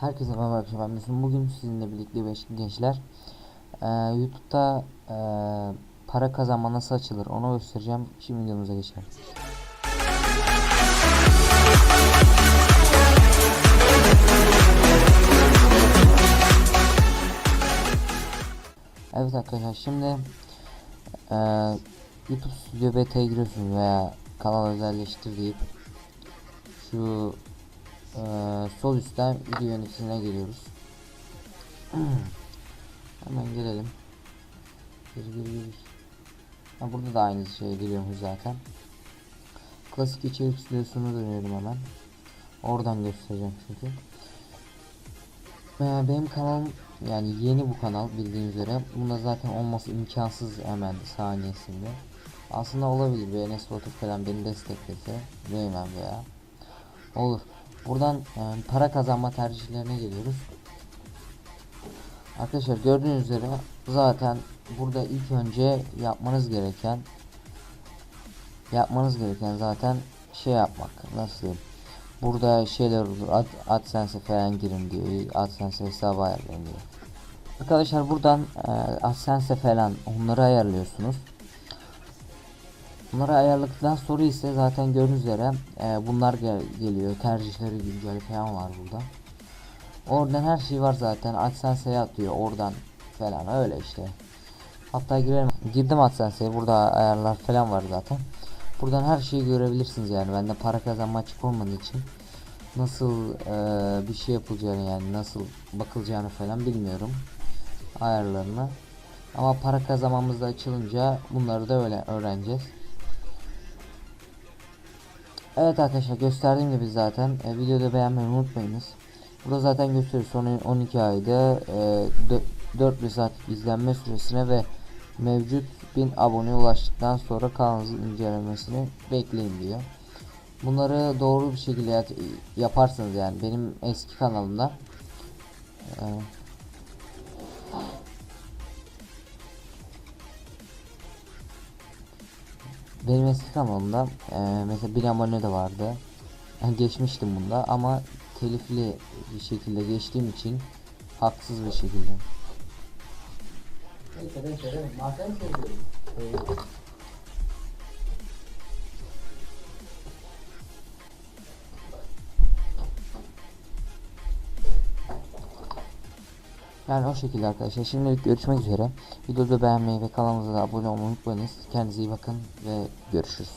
Herkese merhaba arkadaşlar ben Mesut. Bugün sizinle birlikte beş gençler eee, YouTube'da eee, para kazanma nasıl açılır onu göstereceğim. Şimdi videomuza geçelim. Evet arkadaşlar şimdi eee, YouTube Studio Beta'ya giriyorsunuz veya kanal özelleştir deyip şu eee, sol üstten video yöneticisine geliyoruz. Hemen gelelim. Gir gir gir. Ha, burada da aynı şey giriyormuş zaten. Klasik içerik stüdyosunu dönüyorum hemen. Oradan göstereceğim çünkü. Ee, benim kanalım yani yeni bu kanal bildiğiniz üzere. Bunda zaten olması imkansız hemen saniyesinde. Aslında olabilir bir Enes falan beni desteklese Reymen veya olur. Buradan e, para kazanma tercihlerine geliyoruz. Arkadaşlar gördüğünüz üzere zaten burada ilk önce yapmanız gereken yapmanız gereken zaten şey yapmak. Nasıl diyeyim? Burada şeyler olur Ad, AdSense'e falan girin diyor AdSense hesabı ayarlayın diyor. Arkadaşlar buradan e, AdSense'e falan onları ayarlıyorsunuz bunları ayarladıktan sonra ise zaten gördüğünüz üzere e, bunlar gel geliyor tercihleri güncel falan var burada Oradan her şey var zaten. AdSense'ye atıyor oradan falan öyle işte. Hatta girelim. Girdim AdSense'ye. Burada ayarlar falan var zaten. Buradan her şeyi görebilirsiniz yani. Bende para kazanma açık olmadığı için nasıl eee, bir şey yapılacağını yani nasıl bakılacağını falan bilmiyorum ayarlarını. Ama para kazanmamız da açılınca bunları da öyle öğreneceğiz. Evet arkadaşlar gösterdiğim gibi zaten e, videoda beğenmeyi unutmayınız. Burada zaten gösteriyor son 12 ayda e, 4 saat izlenme süresine ve mevcut 1000 abone ulaştıktan sonra kanalınızın incelemesini bekleyin diyor. Bunları doğru bir şekilde yap- yaparsanız yani benim eski kanalımda e, benim eski kanalımda e, mesela 1000 abone de vardı. Geçmiştim bunda ama telifli bir şekilde geçtiğim için haksız bir şekilde. Neyse ben söylemem. Yani o şekilde arkadaşlar. Şimdilik görüşmek üzere. Videoda beğenmeyi ve kanalımıza da abone olmayı unutmayınız. Kendinize iyi bakın ve görüşürüz.